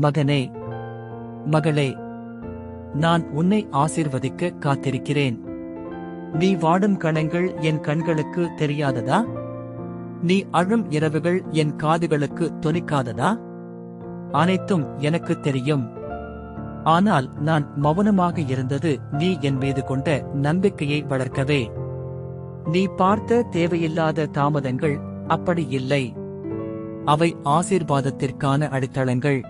மகனே மகளே நான் உன்னை ஆசிர்வதிக்க காத்திருக்கிறேன். நீ வாடும் கணங்கள் என் கண்களுக்கு தெரியாததா? நீ அழும் இரவுகள் என் காதுகளுக்கு தொனிக்காததா அனைத்தும் எனக்கு தெரியும். ஆனால் நான் மௌனமாக இருந்தது நீ என் மீது கொண்ட நம்பிக்கையை வளர்க்கவே. நீ பார்த்த தேவையில்லாத தாமதங்கள் அப்படி இல்லை. அவை ஆசீர்வாதத்திற்கான அடித்தளங்கள்.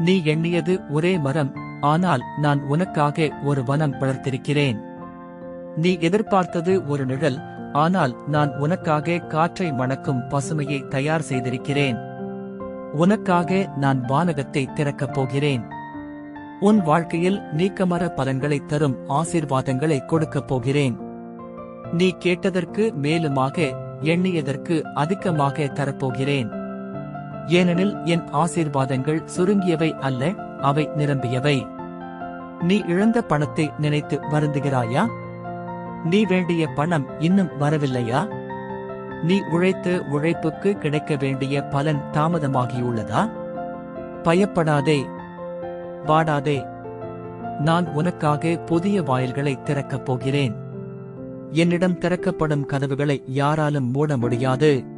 நீ எண்ணியது ஒரே மரம் ஆனால் நான் உனக்காக ஒரு வனம் வளர்த்திருக்கிறேன். நீ எதிர்பார்த்தது ஒரு நிழல் ஆனால் நான் உனக்காக காற்றை மணக்கும் பசுமையை தயார் செய்திருக்கிறேன். உனக்காக நான் வானகத்தை திறக்கப் போகிறேன். உன் வாழ்க்கையில் நீக்கமர பலன்களை தரும் ஆசீர்வாதங்களை கொடுக்கப் போகிறேன். நீ கேட்டதற்கு மேலுமாக எண்ணியதற்கு அதிகமாக தரப்போகிறேன். ஏனெனில் என் ஆசீர்வாதங்கள் சுருங்கியவை அல்ல அவை நிரம்பியவை. நீ இழந்த பணத்தை நினைத்து வருந்துகிறாயா? நீ வேண்டிய பணம் இன்னும் வரவில்லையா? நீ உழைத்த உழைப்புக்கு கிடைக்க வேண்டிய பலன் தாமதமாகியுள்ளதா? பயப்படாதே. வாடாதே. நான் உனக்காக புதிய வாயில்களை திறக்கப் போகிறேன். என்னிடம் திறக்கப்படும் கதவுகளை யாராலும் மூட முடியாது.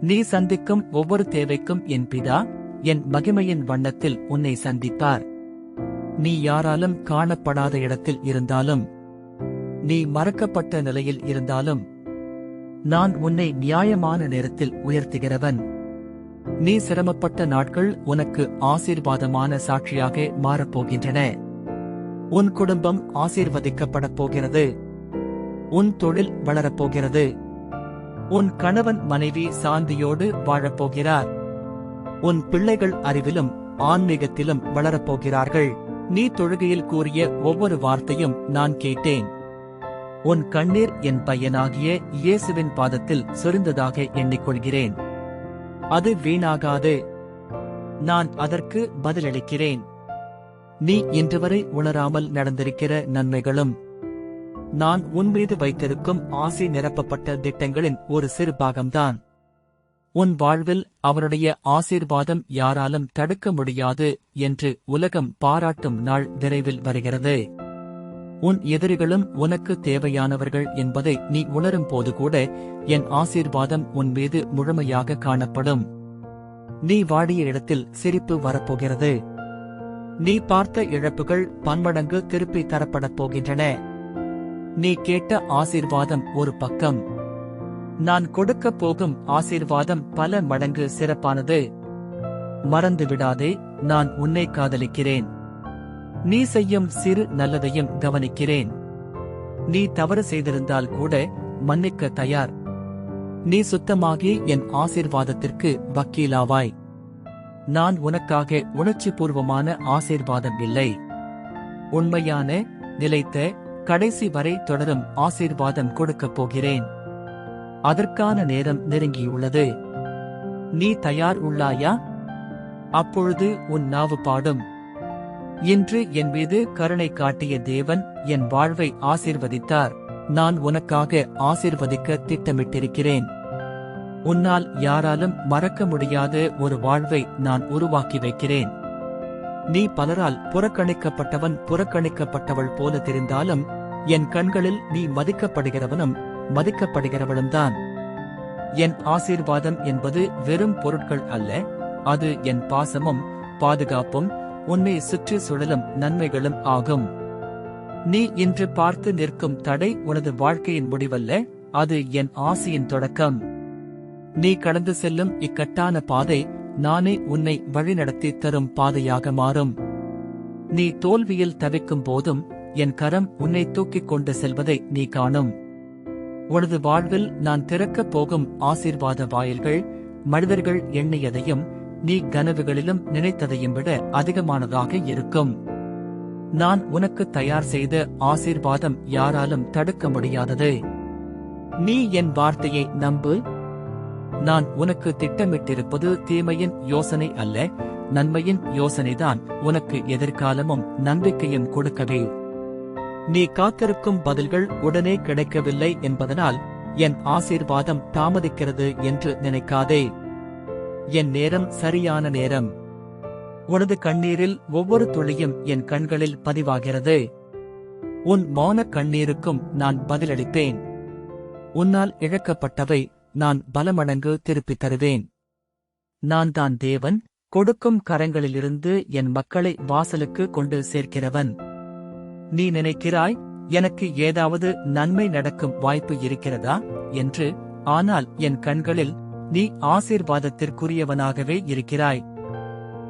நீ சந்திக்கும் ஒவ்வொரு தேவைக்கும் என் பிதா என் மகிமையின் வண்ணத்தில் உன்னை சந்திப்பார் நீ யாராலும் காணப்படாத இடத்தில் இருந்தாலும் நீ மறக்கப்பட்ட நிலையில் இருந்தாலும் நான் உன்னை நியாயமான நேரத்தில் உயர்த்துகிறவன். நீ சிரமப்பட்ட நாட்கள் உனக்கு ஆசீர்வாதமான சாட்சியாக மாறப்போகின்றன. உன் குடும்பம் ஆசீர்வதிக்கப்படப் போகிறது. உன் தொழில் வளரப்போகிறது உன் கணவன் மனைவி சாந்தியோடு வாழப்போகிறார். உன் பிள்ளைகள் அறிவிலும் ஆன்மீகத்திலும் வளரப்போகிறார்கள். நீ தொழுகையில் கூறிய ஒவ்வொரு வார்த்தையும் நான் கேட்டேன். உன் கண்ணீர் என் பையனாகிய இயேசுவின் பாதத்தில் சொரிந்ததாக எண்ணிக்கொள்கிறேன். அது வீணாகாது. நான் அதற்கு பதிலளிக்கிறேன். நீ இன்று வரை உணராமல் நடந்திருக்கிற நன்மைகளும் நான் உன் மீது வைத்திருக்கும் ஆசை நிரப்பப்பட்ட திட்டங்களின் ஒரு சிறு பாகம்தான். உன் வாழ்வில் அவருடைய ஆசீர்வாதம் யாராலும் தடுக்க முடியாது என்று உலகம் பாராட்டும் நாள் விரைவில் வருகிறது. உன் எதிரிகளும் உனக்கு தேவையானவர்கள் என்பதை நீ உணரும் போது கூட என் ஆசீர்வாதம் உன் மீது முழுமையாக காணப்படும். நீ வாடிய இடத்தில் சிரிப்பு வரப்போகிறது. நீ பார்த்த இழப்புகள் பன்மடங்கு திருப்பி தரப்படப் போகின்றன. நீ கேட்ட ஆசீர்வாதம் ஒரு பக்கம். நான் கொடுக்கப் போகும் ஆசீர்வாதம் பல மடங்கு சிறப்பானது. மறந்து விடாதே நான் உன்னை காதலிக்கிறேன். நீ செய்யும் சிறு நல்லதையும் கவனிக்கிறேன். நீ தவறு செய்திருந்தால் கூட மன்னிக்க தயார். நீ சுத்தமாகி என் ஆசீர்வாதத்திற்கு வக்கீலாவாய். நான் உனக்காக உணர்ச்சிபூர்வமான ஆசீர்வாதம் இல்லை. உண்மையான நிலைத்த கடைசி வரை தொடரும் ஆசீர்வாதம் கொடுக்கப் போகிறேன். அதற்கான நேரம் நெருங்கியுள்ளது. நீ தயார் உள்ளாயா? அப்பொழுது உன் நாவு பாடும். இன்று என் மீது கருணை காட்டிய தேவன் என் வாழ்வை ஆசீர்வதித்தார். நான் உனக்காக ஆசீர்வதிக்க திட்டமிட்டிருக்கிறேன். உன்னால் யாராலும் மறக்க முடியாத ஒரு வாழ்வை நான் உருவாக்கி வைக்கிறேன். நீ பலரால் புறக்கணிக்கப்பட்டவன் புறக்கணிக்கப்பட்டவள் போல தெரிந்தாலும் என் கண்களில் நீ மதிக்கப்படுகிறவனும் மதிக்கப்படுகிறவளும் தான். என் ஆசீர்வாதம் என்பது வெறும் பொருட்கள் அல்ல அது என் பாசமும் பாதுகாப்பும் உன்னை சுற்றி சுழலும் நன்மைகளும் ஆகும். நீ இன்று பார்த்து நிற்கும் தடை உனது வாழ்க்கையின் முடிவல்ல அது என் ஆசையின் தொடக்கம். நீ கடந்து செல்லும் இக்கட்டான பாதை நானே உன்னை வழிநடத்தி தரும் பாதையாக மாறும். நீ தோல்வியில் தவிக்கும் போதும் என் கரம் உன்னை தூக்கிக் கொண்டு செல்வதை நீ காணும். உனது வாழ்வில் நான் திறக்கப் போகும் ஆசீர்வாத வாயில்கள் மனிதர்கள் எண்ணியதையும் நீ கனவுகளிலும் நினைத்ததையும் விட அதிகமானதாக இருக்கும். நான் உனக்கு தயார் செய்த ஆசீர்வாதம் யாராலும் தடுக்க முடியாதது. நீ என் வார்த்தையை நம்பு. நான் உனக்கு திட்டமிட்டிருப்பது தீமையின் யோசனை அல்ல நன்மையின் யோசனைதான் உனக்கு எதிர்காலமும் நம்பிக்கையும் கொடுக்கவே. நீ காத்திருக்கும் பதில்கள் உடனே கிடைக்கவில்லை என்பதனால் என் ஆசீர்வாதம் தாமதிக்கிறது என்று நினைக்காதே. என் நேரம் சரியான நேரம். உனது கண்ணீரில் ஒவ்வொரு துளியும் என் கண்களில் பதிவாகிறது. உன் மௌன கண்ணீருக்கும் நான் பதிலளிப்பேன் உன்னால் இழக்கப்பட்டவை நான் பலமடங்கு திருப்பித் தருவேன். நான் தான் தேவன் கொடுக்கும் கரங்களிலிருந்து என் மக்களை வாசலுக்கு கொண்டு சேர்க்கிறவன். நீ நினைக்கிறாய் எனக்கு ஏதாவது நன்மை நடக்கும் வாய்ப்பு இருக்கிறதா? என்று ஆனால் என் கண்களில் நீ ஆசீர்வாதத்திற்குரியவனாகவே இருக்கிறாய்.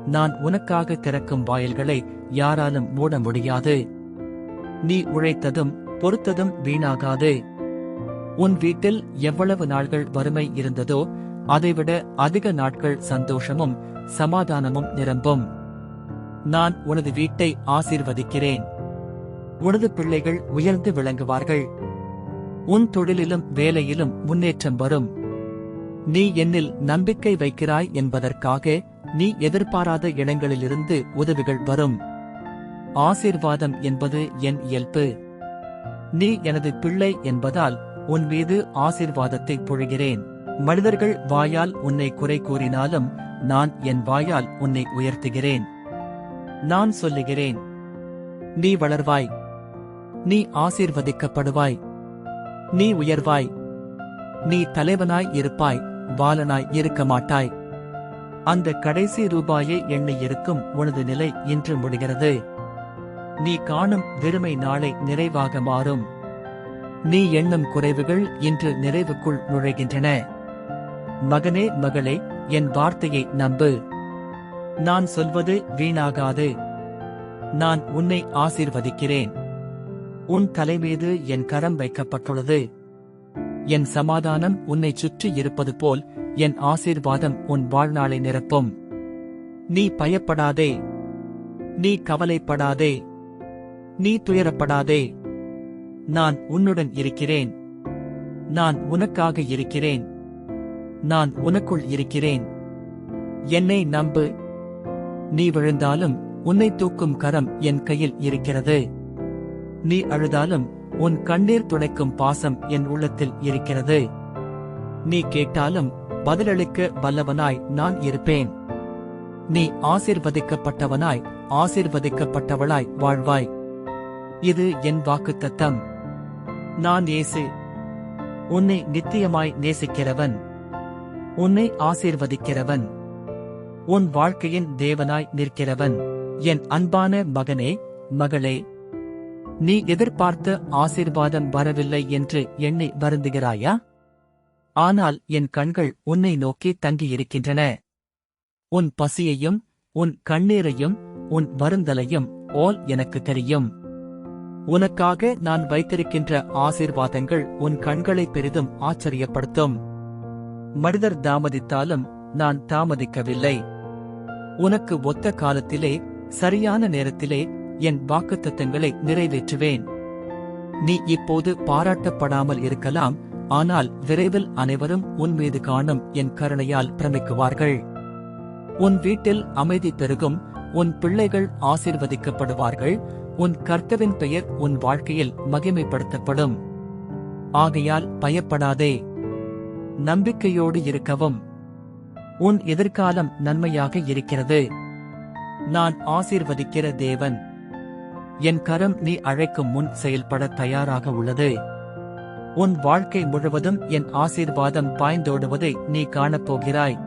நான் உனக்காக திறக்கும் வாயில்களை யாராலும் மூட முடியாது. நீ உழைத்ததும் பொறுத்ததும் வீணாகாது. உன் வீட்டில் எவ்வளவு நாள்கள் வறுமை இருந்ததோ அதைவிட அதிக நாட்கள் சந்தோஷமும் சமாதானமும் நிரம்பும். நான் உனது வீட்டை ஆசீர்வதிக்கிறேன். உனது பிள்ளைகள் உயர்ந்து விளங்குவார்கள். உன் தொழிலிலும் வேலையிலும் முன்னேற்றம் வரும். நீ என்னில் நம்பிக்கை வைக்கிறாய் என்பதற்காக நீ எதிர்பாராத இடங்களிலிருந்து உதவிகள் வரும். ஆசீர்வாதம் என்பது என் இயல்பு. நீ எனது பிள்ளை என்பதால் உன் மீது ஆசீர்வாதத்தை பொழுகிறேன். மனிதர்கள் வாயால் உன்னை குறை கூறினாலும் நான் என் வாயால் உன்னை உயர்த்துகிறேன். நான் சொல்லுகிறேன். நீ வளர்வாய். நீ ஆசீர்வதிக்கப்படுவாய். நீ உயர்வாய். நீ தலைவனாய் இருப்பாய் பாலனாய் இருக்க மாட்டாய். அந்த கடைசி ரூபாயை எண்ணி இருக்கும் உனது நிலை இன்று முடிகிறது. நீ காணும் வெறுமை நாளை நிறைவாக மாறும். நீ எண்ணும் குறைவுகள் இன்று நிறைவுக்குள் நுழைகின்றன. மகனே மகளே என் வார்த்தையை நம்பு. நான் சொல்வது வீணாகாது. நான் உன்னை ஆசீர்வதிக்கிறேன். உன் தலைமீது என் கரம் வைக்கப்பட்டுள்ளது. என் சமாதானம் உன்னை சுற்றி இருப்பது போல் என் ஆசீர்வாதம் உன் வாழ்நாளை நிரப்பும். நீ பயப்படாதே. நீ கவலைப்படாதே. நீ துயரப்படாதே. நான் உன்னுடன் இருக்கிறேன். நான் உனக்காக இருக்கிறேன். நான் உனக்குள் இருக்கிறேன். என்னை நம்பு. நீ விழுந்தாலும் உன்னை தூக்கும் கரம் என் கையில் இருக்கிறது. நீ அழுதாலும் உன் கண்ணீர் துடைக்கும் பாசம் என் உள்ளத்தில் இருக்கிறது. நீ கேட்டாலும் பதிலளிக்க வல்லவனாய் நான் இருப்பேன். நீ ஆசிர்வதிக்கப்பட்டவனாய் ஆசிர்வதிக்கப்பட்டவளாய் வாழ்வாய். இது என் வாக்குத்தத்தம். நான் ஏசு உன்னை நித்தியமாய் நேசிக்கிறவன். உன்னை ஆசீர்வதிக்கிறவன். உன் வாழ்க்கையின் தேவனாய் நிற்கிறவன். என் அன்பான மகனே மகளே நீ எதிர்பார்த்த ஆசீர்வாதம் வரவில்லை என்று எண்ணி வருந்துகிறாயா? ஆனால் என் கண்கள் உன்னை நோக்கி தங்கியிருக்கின்றன. உன் பசியையும் உன் கண்ணீரையும் உன் வருந்தலையும் ஓல் எனக்கு தெரியும். உனக்காக நான் வைத்திருக்கின்ற ஆசீர்வாதங்கள் உன் கண்களை பெரிதும் ஆச்சரியப்படுத்தும். மனிதர் தாமதித்தாலும் நான் தாமதிக்கவில்லை. உனக்கு ஒத்த காலத்திலே சரியான நேரத்திலே என் வாக்குத்தத்தங்களை நிறைவேற்றுவேன். நீ இப்போது பாராட்டப்படாமல் இருக்கலாம் ஆனால் விரைவில் அனைவரும் உன் மீது காணும் என் கருணையால் பிரமிக்குவார்கள். உன் வீட்டில் அமைதி பெருகும் உன் பிள்ளைகள் ஆசீர்வதிக்கப்படுவார்கள் உன் கர்த்தவின் பெயர் உன் வாழ்க்கையில் மகிமைப்படுத்தப்படும். ஆகையால் பயப்படாதே. நம்பிக்கையோடு இருக்கவும். உன் எதிர்காலம் நன்மையாக இருக்கிறது. நான் ஆசீர்வதிக்கிற தேவன். என் கரம் நீ அழைக்கும் முன் செயல்பட தயாராக உள்ளது. உன் வாழ்க்கை முழுவதும் என் ஆசீர்வாதம் பாய்ந்தோடுவதை நீ காணப்போகிறாய்.